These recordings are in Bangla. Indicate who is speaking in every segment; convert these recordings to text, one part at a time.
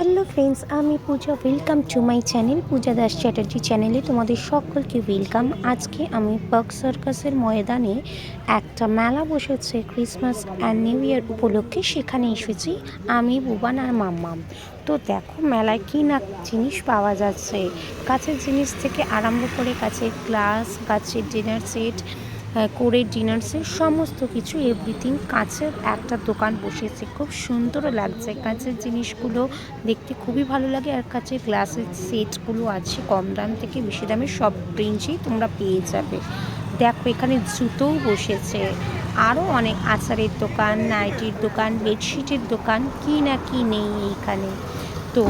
Speaker 1: হ্যালো ফ্রেন্ডস, আমি Puja. Welcome to my channel Puja Das Chatterjee চ্যানেলে তোমাদের সকলকে ওয়েলকাম আজকে আমি পার্ক সার্কাসের ময়দানে একটা মেলা বসেছে ক্রিসমাস অ্যান্ড নিউ ইয়ার উপলক্ষে। সেখানে এসেছি আমি, বুবান আর মাম্মাম। তো দেখো, মেলায় কী না জিনিস পাওয়া যাচ্ছে। কাছের জিনিস থেকে আরম্ভ করে কাছের গ্লাস কাছের ডিনার সেট করে ডিনার সেট সমস্ত কিছু এভরিথিং কাঁচের একটা দোকান বসেছে খুব সুন্দরও লাগছে। কাঁচের জিনিসগুলো দেখতে খুবই ভালো লাগে আর কাঁচের গ্লাসের সেটগুলো আছে কম দাম থেকে, বেশি দামে সব রেঞ্জেই তোমরা পেয়ে যাবে। দেখো, এখানে জুতোও বসেছে। আরও অনেক আচারের দোকান, নাইটির দোকান বেডশিটের দোকান, কি না কি নেই এইখানে তো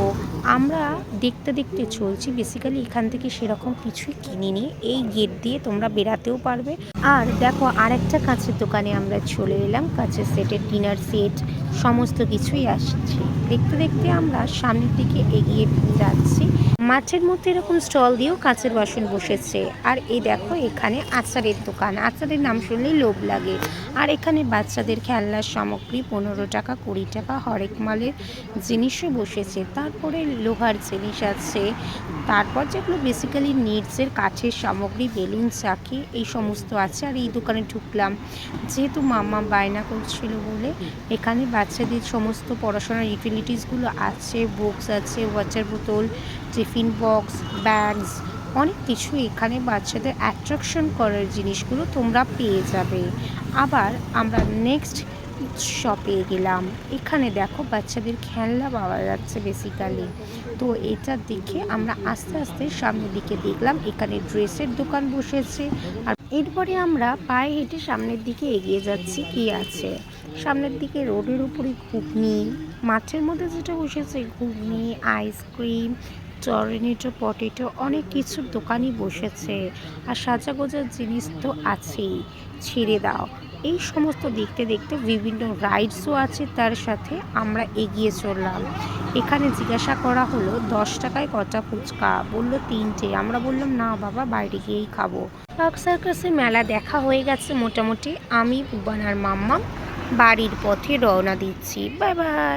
Speaker 1: আমরা দেখতে দেখতে চলছি। বেসিক্যালি এখান থেকে সেরকম কিছুই কিনিনি। এই গেট দিয়ে তোমরা বেরাতেও পারবে। আর দেখো, আরেকটা কাঁচের দোকানে আমরা চলে এলাম। কাঁচের সেটের ডিনার সেট সমস্ত কিছুই আসছে। দেখতে দেখতে আমরা সামনের দিকে এগিয়ে যাচ্ছি। মাঠের মধ্যে এরকম স্টল দিয়েও কাঁচের বাসন বসেছে। আর এই দেখো, এখানে আচারের দোকান। আচারের নাম শুনলেই লোভ লাগে। আর এখানে বাচ্চাদের খেলনার সামগ্রী পনেরো টাকা, কুড়ি টাকা, হরেক মালের জিনিসও বসেছে। তারপরে লোহার জিনিস আছে। তারপর যেগুলো বেসিক্যালি নিডসের কাঠের সামগ্রী, বেলুন, চাকি, এই সমস্ত আছে। আর এই দোকানে ঢুকলাম। যেহেতু মামা বায়না করছিল বলে, এখানে বাচ্চাদের সমস্ত পড়াশোনার ইউটিলিটিসগুলো আছে বুকস আছে ওয়াটার বোতল টিফিন বক্স, ব্যাগস, অনেক কিছু এখানে বাচ্চাদের অ্যাট্রাকশন করার জিনিসগুলো তোমরা পেয়ে যাবে। আবার আমরা নেক্সট শপে গেলাম। এখানে দেখো বাচ্চাদের খেলনা পাওয়া যাচ্ছে বেসিক্যালি তো এটা দেখে আমরা আস্তে আস্তে সামনের দিকে দেখলাম, এখানে ড্রেসের দোকান বসেছে। আর এরপরে আমরা পায়ে হেঁটে সামনের দিকে এগিয়ে যাচ্ছি, কি আছে? সামনের দিকে রোডের উপরে ঘুগনি, মাঠের মধ্যে যেটা বসেছে, ঘুগনি আইসক্রিম টর্নেটো পটেটো অনেক কিছু দোকানই বসেছে আর সাজা গোজার জিনিস তো আছেই, ছেড়ে দাও। এই সমস্ত দেখতে দেখতে বিভিন্ন রাইডসও আছে তার সাথে আমরা এগিয়ে চললাম। এখানে জিজ্ঞাসা করা হলো, দশ টাকায় কটা ফুচকা? বলল, তিনটে। আমরা বললাম, না বাবা, বাইরে গিয়েই খাব। পার্ক সার্কাসের মেলা দেখা হয়ে গেছে মোটামুটি। আমি বুবান আর মাম্মা বাড়ির পথে রওনা দিচ্ছি। Bye bye.